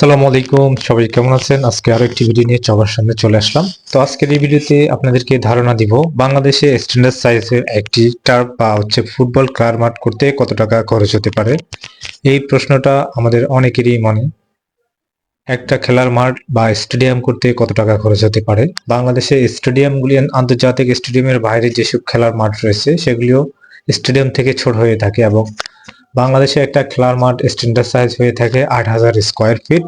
আসসালামু আলাইকুম, সবাই কেমন আছেন? আজকে আরও একটি ভিডিও নিয়ে সবার সামনে চলে আসলাম। তো আজকের এই ভিডিওতে আপনাদেরকে ধারণা দিব, বাংলাদেশে স্ট্যান্ডার্ড সাইজের একটি টার্ফ বা হচ্ছে ফুটবল খেলার মাঠ করতে কত টাকা খরচ হতে পারে? এই প্রশ্নটা আমাদের অনেকেরই মনে। একটা খেলার মাঠ বা স্টেডিয়াম করতে কত টাকা খরচ হতে পারে? বাংলাদেশে স্টেডিয়ামগুলি আন্তর্জাতিক স্টেডিয়ামের বাইরে যেসব খেলার মাঠ রয়েছে, সেগুলিও স্টেডিয়াম থেকে ছোট হয়ে থাকে এবং বাংলাদেশে একটা খেলার মাঠ স্ট্যান্ডার্ড সাইজ হয়ে থাকে আট হাজার স্কোয়ার ফিট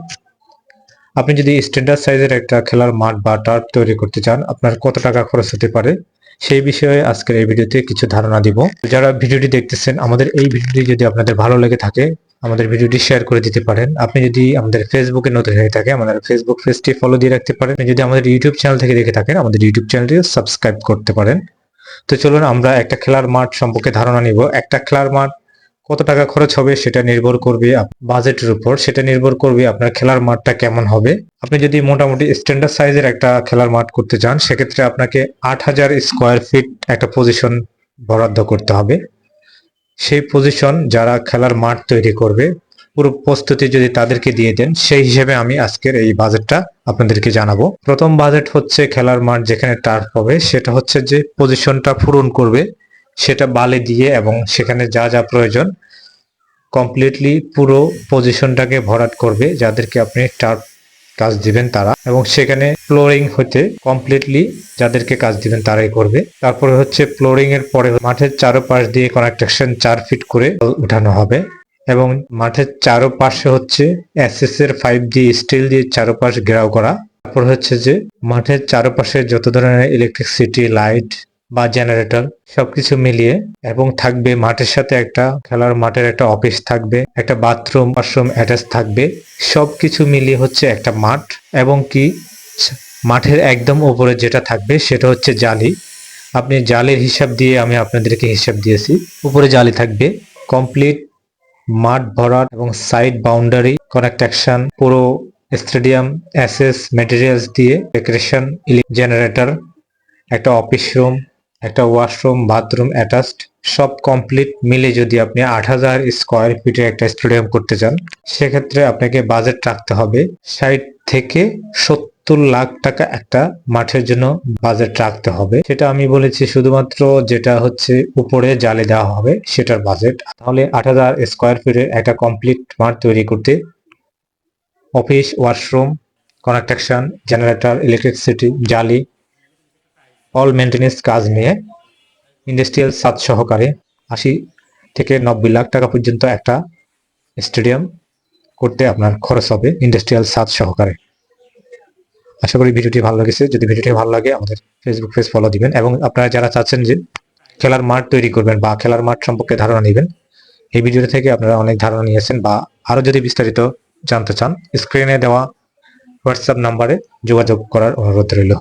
আপনি যদি স্ট্যান্ডার্ড সাইজের একটা খেলার মাঠ বা টার্ফ তৈরি করতে চান, আপনার কত টাকা খরচ হতে পারে? সেই বিষয়ে আজকের এই ভিডিওতে কিছু ধারণা দিব। যারা ভিডিওটি দেখতেছেন, আমাদের এই ভিডিওটি যদি আপনাদের ভালো লেগে থাকে, আমাদের ভিডিওটি শেয়ার করে দিতে পারেন। আপনি যদি আমাদের ফেসবুকে নতুন হয়ে থাকে আমাদের ফেসবুক পেজটি ফলো দিয়ে রাখতে পারেন। যদি আমাদের ইউটিউব চ্যানেল থেকে দেখে থাকেন, আমাদের ইউটিউব চ্যানেলটি সাবস্ক্রাইব করতে পারেন। তো চলুন আমরা একটা খেলার মাঠ সম্পর্কে ধারণা নিব। একটা খেলার মাঠ কত টাকা খরচ হবে সেটা নির্ভর করবে বাজেটের উপর, সেটা নির্ভর করবে আপনার খেলার মাঠটা কেমন হবে। আপনি যদি মোটামুটি স্ট্যান্ডার্ড সাইজের একটা খেলার মাঠ করতে চান, সেক্ষেত্রে আপনাকে আট হাজার স্কোয়ার ফিট একটা পজিশন বরাদ্দ করতে হবে। সেই পজিশন যারা খেলার মাঠ তৈরি করবে, পুরো প্রস্তুতি যদি তাদেরকে দিয়ে দেন, সেই হিসেবে আমি আজকের এই বাজেটটা আপনাদেরকে জানাব। প্রথম বাজেট হচ্ছে খেলার মাঠ যেখানে টার্ফ হবে, সেটা হচ্ছে যে পজিশনটা পূরণ করবে। সেটা বালি দিয়ে এবং সেখানে যা যা প্রয়োজন কমপ্লিটলি পুরো পজিশনটাকে ভরাট করবে, যাদেরকে আপনি টার্ফ কাজ দিবেন তারা। এবং সেখানে ফ্লোরিং হতে কমপ্লিটলি যাদেরকে কাজ দিবেন তারাই করবে। তারপরে হচ্ছে ফ্লোরিং এর পরে মাঠের চারোপাশ দিয়ে কনেকশন চার ফিট করে উঠানো হবে। এবং মাঠের চারোপাশে হচ্ছে এসএস এর ফাইভ জি স্টিল দিয়ে চারোপাশ ঘেরাও করা। তারপর হচ্ছে যে মাঠের চারপাশে যত ধরনের ইলেকট্রিসিটি লাইট বা জেনারেটর সবকিছু মিলিয়ে এবং থাকবে মাঠের সাথে একটা খেলার মাঠের একটা অফিস থাকবে, একটা বাথরুম ওয়াশরুম অ্যাটাচ থাকবে। সবকিছু মিলিয়ে হচ্ছে একটা মাঠ এবং কি মাঠের একদম উপরে যেটা থাকবে সেটা হচ্ছে জালি। আপনি জালের হিসাব দিয়ে আমি আপনাদেরকে হিসাব দিয়েছি। উপরে জালি থাকবে। কমপ্লিট মাঠ ভরাট এবং সাইড বাউন্ডারি কনেকশন পুরো স্টেডিয়াম অ্যাসেস মেটেরিয়ালস দিয়ে ডেকোরেশন জেনারেটর একটা অফিস রুম একটা ওয়াশরুম বাথরুম অ্যাটাচড সব কমপ্লিট মিলে যদি আপনি আট হাজার স্কোয়ার ফিটের একটা স্টেডিয়াম করতে চান, সেক্ষেত্রে আপনাকে বাজেট রাখতে হবে ষাট থেকে সত্তর লাখ টাকা একটা মাঠের জন্য বাজেট রাখতে হবে। সেটা আমি বলেছি শুধুমাত্র যেটা হচ্ছে উপরে জালে দেওয়া হবে, সেটার বাজেট তাহলে আট হাজার স্কোয়ার ফিটের একটা কমপ্লিট মাঠ তৈরি করতে office washroom connection generator electricity জালি অল মেনটেন্যান্স কাজ নিয়ে ইন্ডাস্ট্রিয়াল সাত সহকারে আশি থেকে নব্বই লাখ টাকা পর্যন্ত একটা স্টেডিয়াম করতে আপনার খরচ হবে ইন্ডাস্ট্রিয়াল সাত সহকারে। আশা করি ভিডিওটি ভালো লেগেছে। যদি ভিডিওটি ভালো লাগে, আমাদের ফেসবুক পেজ ফলো দিবেন এবং আপনারা যারা চাচ্ছেন যে খেলার মাঠ তৈরি করবেন বা খেলার মাঠ সম্পর্কে ধারণা নেবেন, এই ভিডিও থেকে আপনারা অনেক ধারণা নিয়েছেন বা আরও যদি বিস্তারিত জানতে চান স্ক্রিনে দেওয়া হোয়াটসঅ্যাপ নাম্বারে যোগাযোগ করার অনুরোধ রইল।